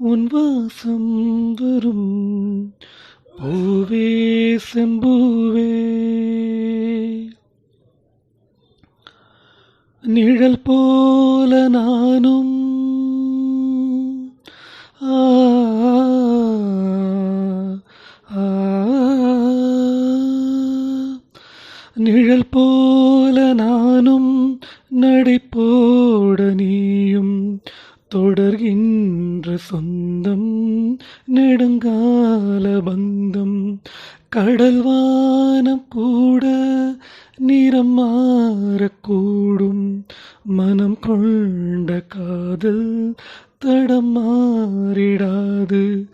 உன் வாசம் வரும். பூவே செம்பூவே. நிழல் போல நானும். நிழல் போல நானும். நடைபோட நீயும். தொடர்கின்ற சொந்தம் நெடுங்கால பந்தம் கடல் கூட நிறம் மாறக்கூடும் மனம் கொண்ட காதல் தடம் மாறிடாது.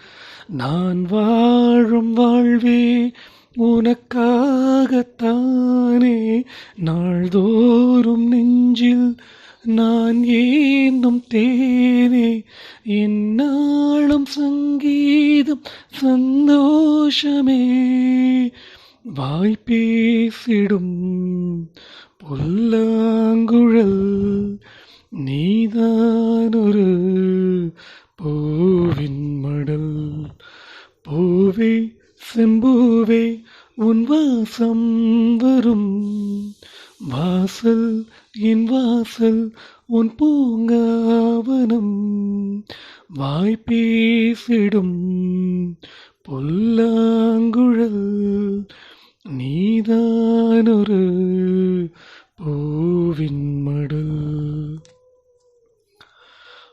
நான் வாழும் வாழ்வே உனக்காகத்தானே. நாள்தோறும் நெஞ்சில் நான் ஏந்தும் தேனே என்னாலும் சங்கீதம் சந்தோஷமே. வாய்ப்பேசிடும் புல்லாங்குழல் நீதான் ஒரு பூவின் மடல். பூவே செம்பூவே உன் வாசம் வரும் வாசல் என் வாசல் உன் பூங்காவனம் வாய்ப்பேசிடும் புல்லாங்குழல் நீதான் பூவின் மடல்.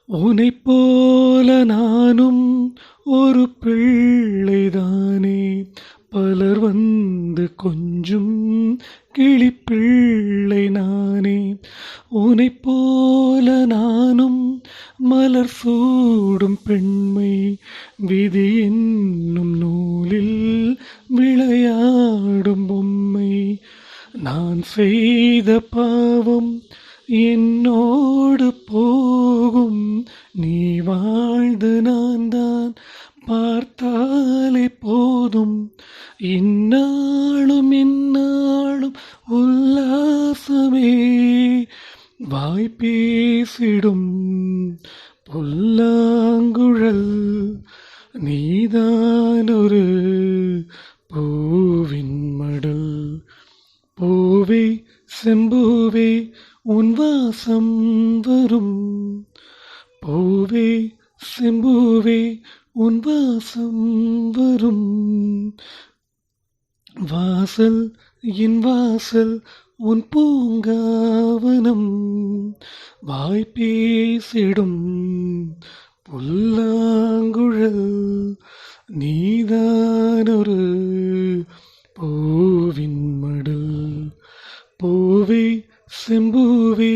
உனைப் போல நானும் ஒரு பிள்ளை உனை போல நானும் மலர் சூடும் பெண்மை விதி என்னும் நூலில் விளையாடும் பொம்மை. நான் செய்த பாவம் என்னோடு போகும். நீ வாழ்ந்து நான் தான் பார்த்தாலே போதும். இந்நாளும் இந்நாளும் உல்லாசமே. வாய்ப்பேசிடும் புல்லாங்குழல் நீதான் ஒரு பூவின் மடல். பூவே செம்பூவே உன் வாசம் வரும். பூவே செம்பூவே உன் வாசம் வரும். வாசல் என் வாசல் உன் பூங்காவனம். வாய் பேசிடும் புல்லாங்குழல் நீதானொரு பூவின் மடல். பூவை செம்பூவே